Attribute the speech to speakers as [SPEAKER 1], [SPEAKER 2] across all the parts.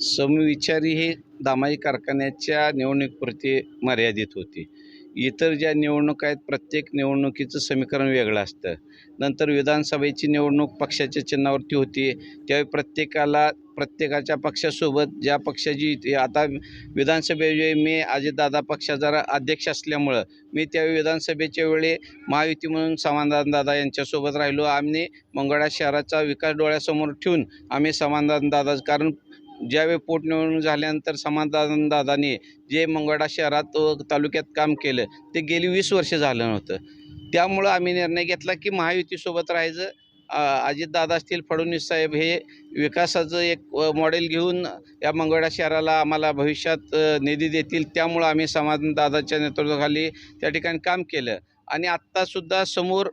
[SPEAKER 1] समविचारी हे दामाई कारखान्याच्या निवडणुकीपुरती मर्यादित होती. इतर ज्या निवडणुका आहेत प्रत्येक निवडणुकीचं समीकरण वेगळं असतं. नंतर विधानसभेची निवडणूक पक्षाच्या चिन्हावरती होती. त्यावेळी प्रत्येकाला प्रत्येकाच्या पक्षासोबत ज्या पक्षाची आता विधानसभेवेळी मी अजितदादा पक्षाचा अध्यक्ष असल्यामुळं मी त्यावेळी विधानसभेच्या वेळी महायुती म्हणून समाधानदादा यांच्यासोबत राहिलो. आम्ही मंगळा शहराचा विकास डोळ्यासमोर ठेवून आम्ही समाधानदादा कारण ज्यावेळी पोटनिवडणूक झाल्यानंतर समाधान दादाने जे मंगळा शहरात व तालुक्यात काम केलं ते गेली वीस वर्ष झालं नव्हतं. त्यामुळं आम्ही निर्णय घेतला की महायुतीसोबत राहायचं. अजितदादा असतील फडणवीस साहेब हे विकासाचं एक मॉडेल घेऊन या मंगळा शहराला आम्हाला भविष्यात निधी देतील. त्यामुळं आम्ही समाधान दादाच्या नेतृत्वाखाली त्या ठिकाणी काम केलं. आणि आत्तासुद्धा समोर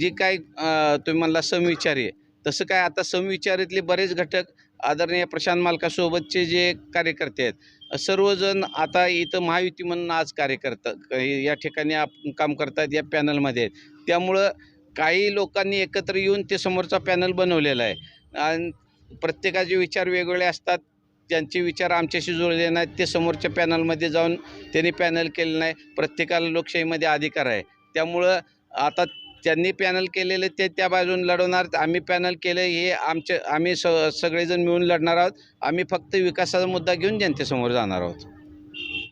[SPEAKER 1] जी काय तुम्ही म्हणला समविचारी तसं काय आता समविचारीतले बरेच घटक आदरणीय प्रशांत मालकासोबतचे जे कार्यकर्ते आहेत सर्वजण आता इथं महायुती म्हणून आज कार्य करतात या ठिकाणी आप काम करतात या पॅनलमध्ये आहेत. त्यामुळं काही लोकांनी एकत्र येऊन ते समोरचा पॅनल बनवलेला आहे. आणि प्रत्येकाचे विचार वेगवेगळे असतात. त्यांचे विचार आमच्याशी जुळले नाहीत. ते समोरच्या पॅनलमध्ये जाऊन त्यांनी पॅनल केलं नाही. प्रत्येकाला लोकशाहीमध्ये अधिकार आहे. त्यामुळं आता त्यांनी पॅनल केलेले ते त्या बाजून लढवणार. आम्ही पॅनल केलं हे आमचे आम्ही स सगळेजण मिळून लढणार आहोत. आम्ही फक्त विकासाचा मुद्दा घेऊन जनतेसमोर जाणार आहोत.